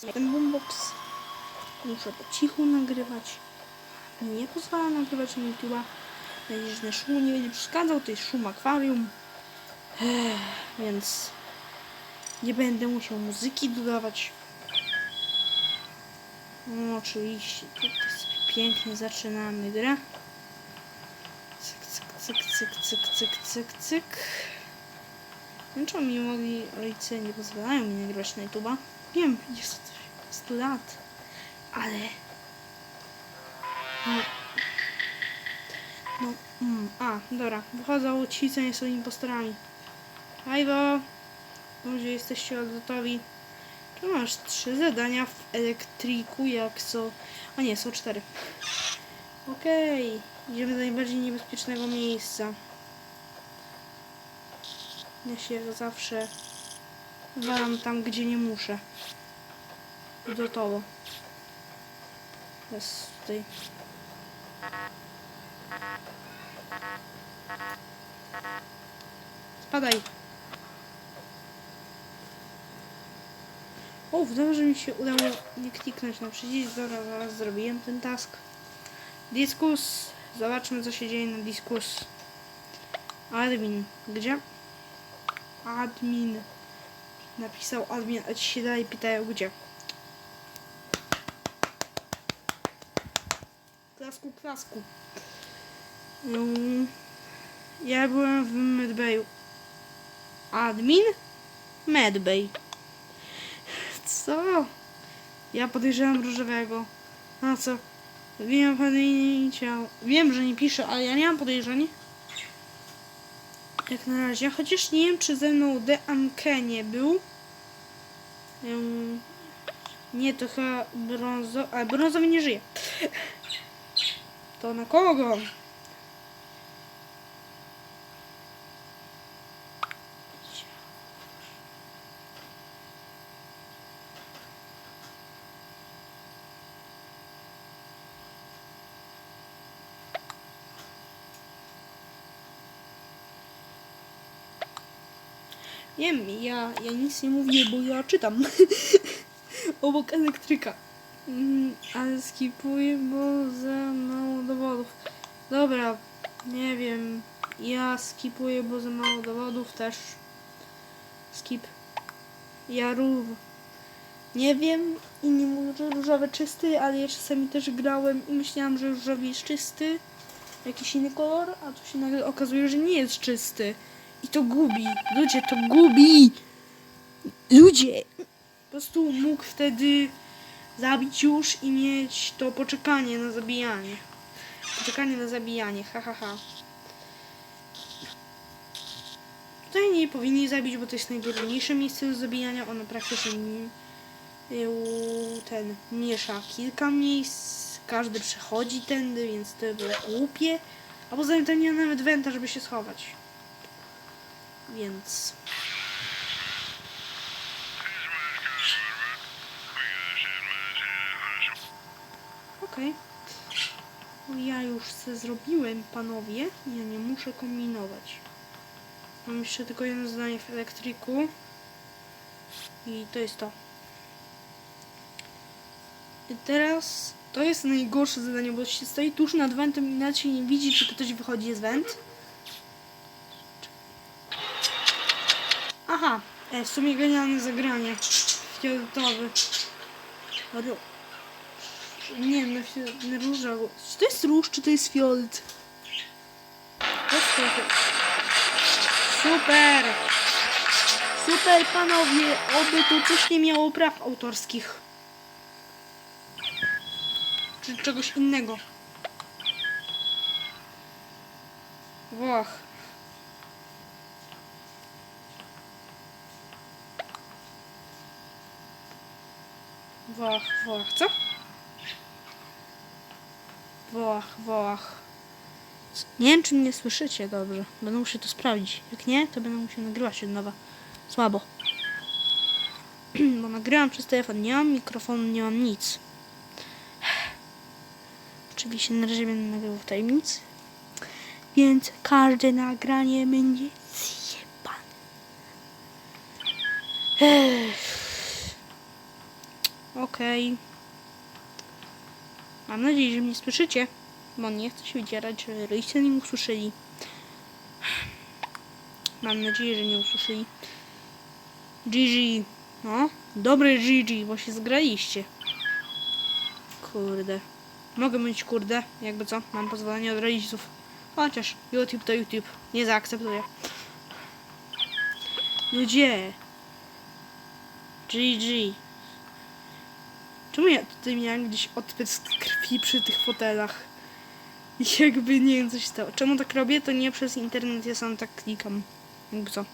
ten boombox. Muszę po cichu nagrywać. Nie pozwala nagrywać na YouTube'a. Będzie, że szum nie będzie przeszkadzał, to jest szum akwarium. Ech, więc nie będę musiał muzyki dodawać. No, oczywiście, tutaj pięknie zaczynamy grę. Cyk, cyk, cyk, cyk, cyk, cyk, cyk, cyk. No czemu mi mogli rodzice nie pozwalają mi nagrywać na YouTube'a? Wiem, jest 100 lat, ale... No, no mm, a, dobra, wychodzą ci, co nie są impostorami. Hajwo! Ludzie, jesteście gotowi. Tu masz trzy zadania w elektryku, jak są... A nie, są cztery. Okej, idziemy do najbardziej niebezpiecznego miejsca. Ja się zawsze walam tam, gdzie nie muszę. Gotowo. Jest tutaj. Spadaj. O, dobrze że mi się udało nie kliknąć na przycisk. Dobra, zaraz zrobiłem ten task. Diskus. Zobaczmy, co się dzieje na diskus. Admin. Gdzie? Admin. Napisał admin, a ci się dalej pytają gdzie. Klasku, klasku. Mm, Ja byłem w Medbayu. Admin? Medbay. Co? Ja podejrzewam różowego. A co? Wiem, pamięcia. Wiem, że nie pisze, ale ja nie mam podejrzeń. Jak na razie. Chociaż nie wiem, czy ze mną The Anke nie był. Ym, nie, to chyba brązo... Ale brązowy nie żyje. To na kogo? Nie wiem, ja, ja nic nie mówię, bo ja czytam. Obok elektryka. Mm, ale skipuję, bo za mało dowodów. Dobra, nie wiem. Ja skipuję, bo za mało dowodów też. Skip. Ja rów. Nie wiem, inni mówią, że różowy czysty, ale ja czasami też grałem i myślałam, że różowy jest czysty. Jakiś inny kolor, a tu się nagle okazuje, że nie jest czysty. I to gubi. Ludzie, to gubi. Ludzie. Po prostu mógł wtedy zabić już i mieć to poczekanie na zabijanie. Poczekanie na zabijanie, ha ha ha. Tutaj nie powinni zabić, bo to jest najtrudniejsze miejsce do zabijania. Ono praktycznie ten miesza kilka miejsc. Każdy przechodzi tędy, więc to było głupie. A poza tym tam nie ma nawet wenta, żeby się schować. Więc... Okej. Ja już se zrobiłem, panowie. Ja nie muszę kombinować. Mam jeszcze tylko jedno zdanie w elektryku. I to jest to. I teraz to jest najgorsze zadanie, bo się stoi tuż nad wentem i się nie widzi, czy ktoś wychodzi z went. Aha, e, w sumie genialne zagranie. Fioletowy. Ro- Nie fi- na różowo. Czy to jest róż, czy to jest fiolet? Super! Super, panowie! Oby tu coś nie miało praw autorskich. Czy czegoś innego. Włoch. Wołach, wołach, co? Wołach, wołach. Nie wiem, czy mnie słyszycie dobrze. Będę musiał to sprawdzić. Jak nie, to będę musiał nagrywać od nowa. Słabo. Bo nagrywam przez telefon. Nie mam mikrofonu, nie mam nic. Oczywiście na razie będę nagrywał w tajemnicy. Więc każde nagranie będzie zjebane. Okej. Mam nadzieję, że mnie słyszycie, bo nie chcę się wydzierać, że rodzice nie usłyszeli. Mam nadzieję, że nie usłyszeli. GG. No, dobre GG, bo się zgraliście. Kurde. Mogę mieć kurde, jakby co, mam pozwolenie od rodziców. Chociaż YouTube to YouTube, nie zaakceptuję. Ludzie. GG. Czemu ja tutaj miałem gdzieś odpysk krwi przy tych fotelach? Jakby nie wiem coś stało. Czemu tak robię? To nie przez internet, ja sam tak klikam. Jakby co.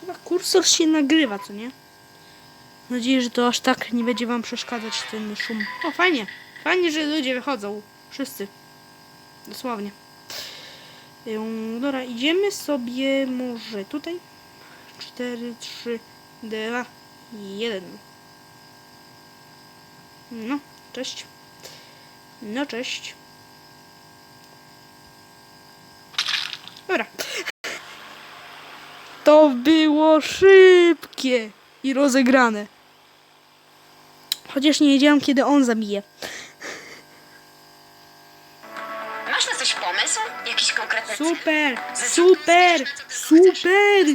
Chyba kursor się nagrywa, co nie? Mam nadzieję, że to aż tak nie będzie wam przeszkadzać ten szum. O, fajnie. Fajnie, że ludzie wychodzą. Wszyscy. Dosłownie. Dobra, idziemy sobie może tutaj. 4, 3, 2, 1. No, cześć. No, cześć. Dobra. To było szybkie i rozegrane. Chociaż nie wiedziałam, kiedy on zabije. Masz na coś pomysł? Jakiś konkretny cel? Super, super, super.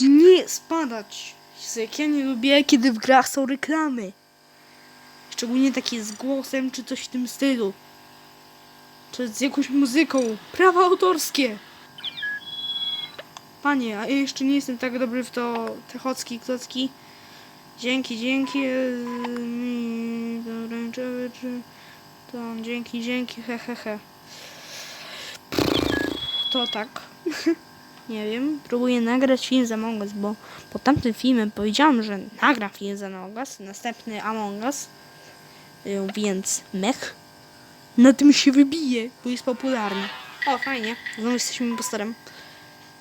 Nie spadać. Jak ja nie lubię, kiedy w grach są reklamy. Szczególnie takie z głosem, czy coś w tym stylu. Czy z jakąś muzyką. Prawa autorskie. Panie, a ja jeszcze nie jestem tak dobry w to te chocki, klocki. Dzięki, dzięki. Pomarańczowy, czy... To, dzięki, dzięki, he, he, he. To tak. Nie wiem, próbuję nagrać film z Among Us, bo po tamtym filmem powiedziałam, że nagram film z Among Us, następny Among Us, więc mech. Na tym się wybije, bo jest popularny. O, fajnie, znowu jesteśmy impostorem.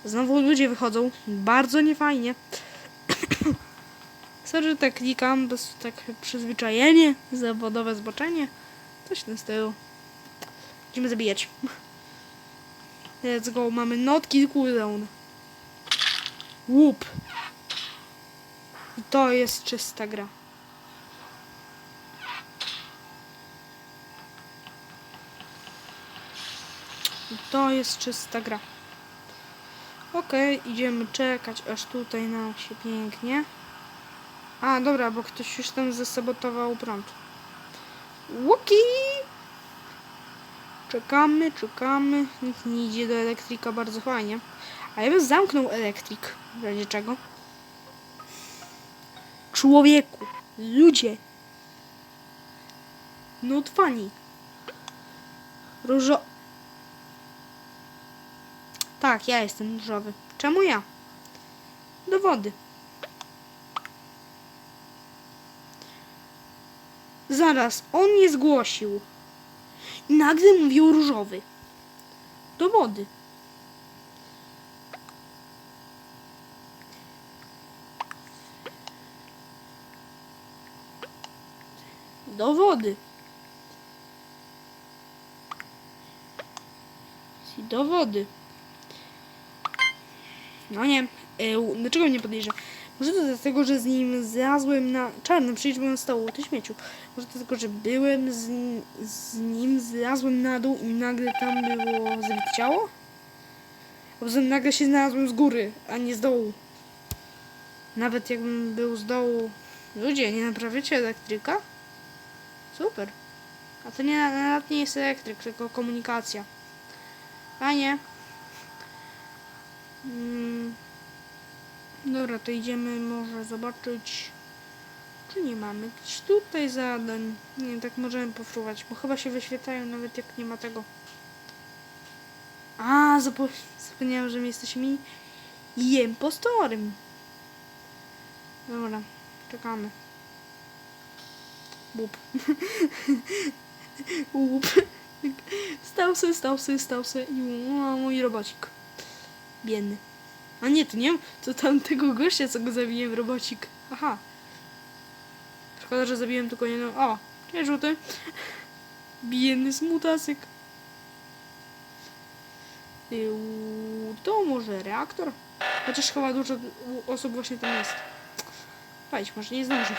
Znowu ludzie wychodzą, bardzo niefajnie. Sorry, że tak klikam, to jest tak przyzwyczajenie, zawodowe zboczenie, coś tym stylu. Będziemy zabijać. Let's go, mamy not kill cooldown. Łup. I to jest czysta gra. To jest czysta gra. Okej, idziemy czekać, aż tutaj nam się pięknie. A, dobra, bo ktoś już tam zasabotował prąd. Łuki! Czekamy, czekamy. Nikt nie idzie do elektryka bardzo fajnie. A ja bym zamknął elektryk. W razie czego? Człowieku, ludzie. Not funny. Różo... Tak, ja jestem różowy. Czemu ja? Dowody. Zaraz, on mnie zgłosił. Nagle mówił różowy. Dowody. Dowody. I Dowody. No nie. E, dlaczego mnie podejrza? Może to dlatego, że z nim zlazłem na czarnym, przecież byłem stołu, ty śmieciu. Może to dlatego, że byłem z, z nim, zlazłem na dół i nagle tam było zabite ciało? A poza nagle się znalazłem z góry, a nie z dołu. Nawet jakbym był z dołu. Ludzie, nie naprawicie elektryka? Super. A to nie, nawet nie jest elektryk, tylko komunikacja. Fajnie. Mm. Dobra, to idziemy może zobaczyć, czy nie mamy gdzieś tutaj zadań. Nie tak możemy pofruwać, bo chyba się wyświetlają nawet jak nie ma tego. A, zapo zapomniałam, że my jesteśmy impostorem. Dobra, czekamy. Łup. Łup. Stał se, stał se, stał se i mój robocik. Biedny. A nie, to nie, to tamtego gościa, co go zabiłem, robocik. Aha. Szkoda, że zabiłem tylko jedną. O, cześć żółty. Biedny smutasek. To może reaktor? Chociaż chyba dużo osób właśnie tam jest. Wejdź, może nie zdąży.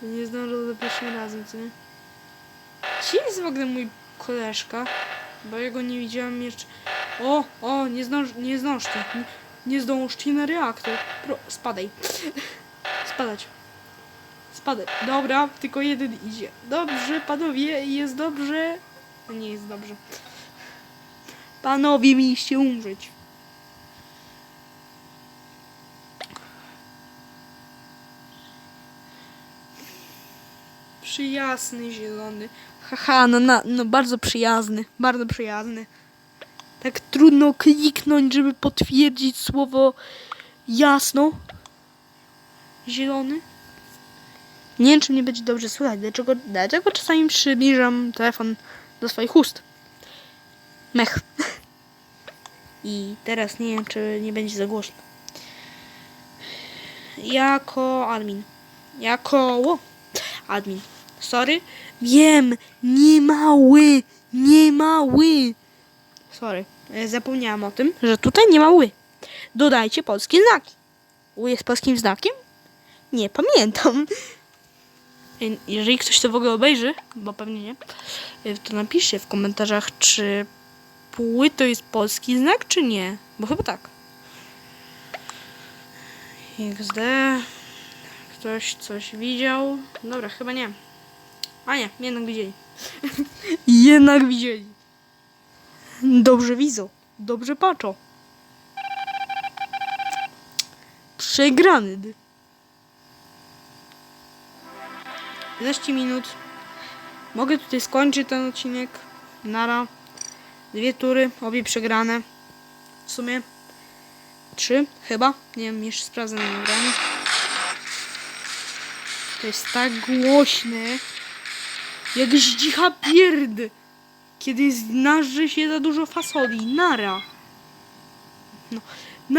To nie zdążę za pierwszym razem, co nie? Gdzie jest w ogóle mój koleżka? Bo ja go nie widziałam jeszcze. O, o, nie zdąż, nie zdążcie. Nie, nie zdążcie na reaktor. Pro, spadaj. Spadać. Spadaj. Dobra, tylko jeden idzie. Dobrze, panowie, jest dobrze. Nie jest dobrze. Panowie, mieliście umrzeć. Przyjazny zielony. Haha, no, no bardzo przyjazny. Bardzo przyjazny. Tak trudno kliknąć, żeby potwierdzić słowo jasno. Zielony. Nie wiem, czy mnie będzie dobrze słychać. Dlaczego, dlaczego czasami przybliżam telefon do swoich ust? Mech. I teraz nie wiem, czy nie będzie za głośno. Jako admin. Jako o, admin. Sorry. Wiem, nie mały, nie mały. Sorry, e, zapomniałam o tym, że tutaj nie ma ły. Dodajcie polskie znaki. Ły jest polskim znakiem? Nie pamiętam. E, Jeżeli ktoś to w ogóle obejrzy, bo pewnie nie, e, to napiszcie w komentarzach, czy pły to jest polski znak, czy nie. Bo chyba tak. XD. Ktoś coś widział? Dobra, chyba nie. A nie, jednak widzieli. jednak widzieli. Dobrze widzą. Dobrze patrzą. Przegrany. 15 minut. Mogę tutaj skończyć ten odcinek. Nara. Dwie tury, obie przegrane. W sumie trzy, chyba. Nie wiem, jeszcze sprawdzę na nagraniu. To jest tak głośne, jak zdzicha pierd, kiedy znaży się za dużo fasoli. Nara. No,